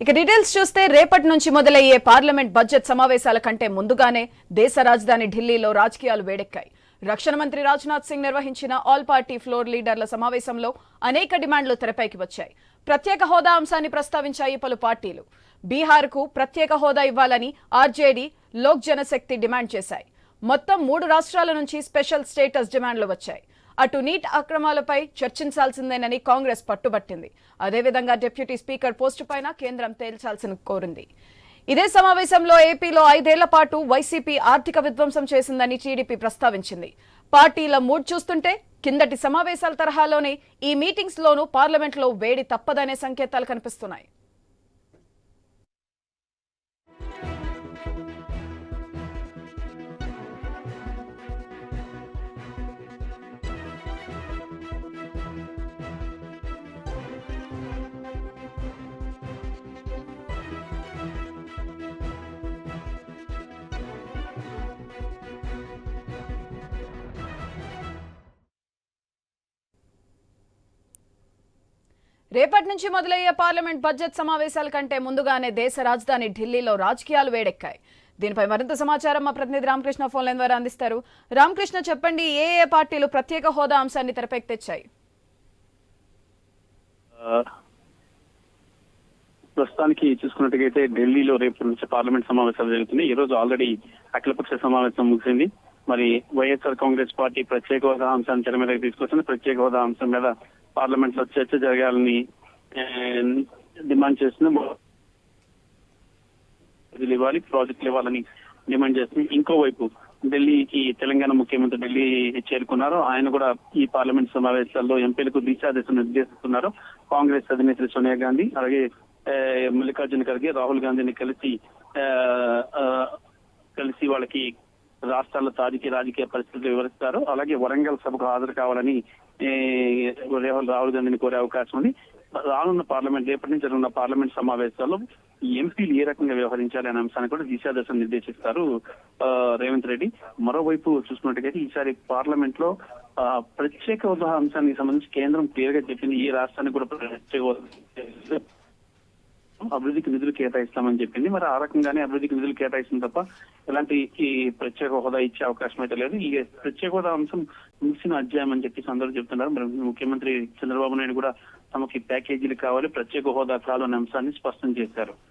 ఇక డీటెయిల్స్ చూస్తే రేపటి నుంచి మొదలయ్యే పార్లమెంట్ బడ్జెట్ సమావేశాల కంటే ముందుగానే దేశ రాజధాని ఢిల్లీలో రాజకీయాలు వేడెక్కాయి. రక్షణ మంత్రి రాజ్నాథ్ సింగ్ నిర్వహించిన ఆల్ పార్టీ ఫ్లోర్ లీడర్ల సమావేశంలో అనేక డిమాండ్లు తెరపైకి వచ్చాయి. ప్రత్యేక హోదా అంశాన్ని ప్రస్తావించాయి పలు పార్టీలు. బీహార్కు ప్రత్యేక హోదా ఇవ్వాలని ఆర్జేడీ లోక్ జనశక్తి డిమాండ్ చేశాయి. మొత్తం మూడు రాష్ట్రాల నుంచి స్పెషల్ స్టేటస్ డిమాండ్లు వచ్చాయి. అటు నీట్ అక్రమాలపై చర్చించాల్సిందేనని కాంగ్రెస్ పట్టుబట్టింది. అదేవిధంగా డిప్యూటీ స్పీకర్ పోస్టు పైన కేంద్రం తేల్చాల్సిన కోరింది. ఇదే సమావేశంలో ఏపీలో ఐదేళ్ళ పాటు వైసీపీ ఆర్థిక విధ్వంసం చేసిందని టీడీపీ ప్రస్తావించింది. పార్టీల మూడ్ చూస్తుంటే కిందటి సమావేశాల తరహాలోనే ఈ మీటింగ్స్ లోనూ పార్లమెంట్లో వేడి తప్పదనే సంకేతాలు కనిపిస్తున్నాయి. రేపటి నుంచి మొదలయ్యే పార్లమెంట్ బడ్జెట్ సమావేశాల కంటే ముందుగానే దేశ రాజధాని ఢిల్లీలో రాజకీయాలు వేడెక్కాయి. దీనిపై మరింత సమాచారం మా ప్రతినిధి రామకృష్ణ ఫోన్ లైన్ ద్వారా అందిస్తారు. రామకృష్ణ చెప్పండి ఏ ఏ పార్టీలు ప్రత్యేక హోదా అంశాన్ని తెరపైకి తెచ్చాయి? ఆ, ప్రస్తుతానికి చూసుకున్నట్టుగైతే ఢిల్లీలో రేపు నుంచి పార్లమెంట్ సమావేశాలు జరుగుతున్నాయి. ఈ రోజు ఆల్రెడీ అఖిలపక్ష సమావేశం ముగిసింది. మరి వైఎస్ఆర్ కాంగ్రెస్ పార్టీ ప్రత్యేక హోదా అంశాన్ని తెర మీదకి తీసుకొచ్చింది. ప్రత్యేక హోదా అంశం మీద పార్లమెంట్లో చర్చ జరగాలని డిమాండ్ చేస్తుంది ఇవ్వాలి ప్రాజెక్టులు ఇవ్వాలని డిమాండ్ చేస్తుంది ఇంకోవైపు ఢిల్లీకి తెలంగాణ ముఖ్యమంత్రి ఢిల్లీ చేరుకున్నారు ఆయన కూడా ఈ పార్లమెంట్ సమావేశాల్లో ఎంపీలకు దిశాదేశం నిర్దేశిస్తున్నారు. కాంగ్రెస్ అధినేత్రి సోనియా గాంధీ అలాగే మల్లికార్జున ఖర్గే రాహుల్ గాంధీని కలిసి ఆ, కలిసి వాళ్ళకి రాష్ట్రాల తాజకీయ రాజకీయ పరిస్థితులు వివరిస్తారు. అలాగే వరంగల్ సభకు హాజరు కావాలని రాహుల్ గాంధీని కోరే అవకాశం ఉంది. రానున్న పార్లమెంట్ రేపటి నుంచి జరగనున్న పార్లమెంట్ సమావేశాల్లో ఎంపీలు ఏ రకంగా వ్యవహరించాలి అనే అంశాన్ని కూడా దిశాదశ నిర్దేశిస్తారు ఆ, రేవంత్ రెడ్డి. మరోవైపు చూసుకున్నట్టుగైతే ఈసారి పార్లమెంట్లో ఆ, ప్రత్యేక హోదా అంశానికి సంబంధించి కేంద్రం క్లియర్గా చెప్పింది ఈ రాష్ట్రానికి కూడా ప్రత్యేక అభివృద్ధికి నిధులు కేటాయిస్తామని చెప్పింది. మరి ఆ రకంగానే అభివృద్ధికి నిధులు కేటాయిస్తుంది తప్ప ఎలాంటి ఈ ప్రత్యేక హోదా ఇచ్చే అవకాశం అయితే లేదు. ఈ ప్రత్యేక హోదా అంశం ముగిసిన అధ్యాయం అని చెప్పేసి అందరూ చెప్తున్నారు. మరి ముఖ్యమంత్రి చంద్రబాబు నాయుడు కూడా తమకి ప్యాకేజీలు కావాలి ప్రత్యేక హోదా కావాలనే అంశాన్ని స్పష్టం చేశారు.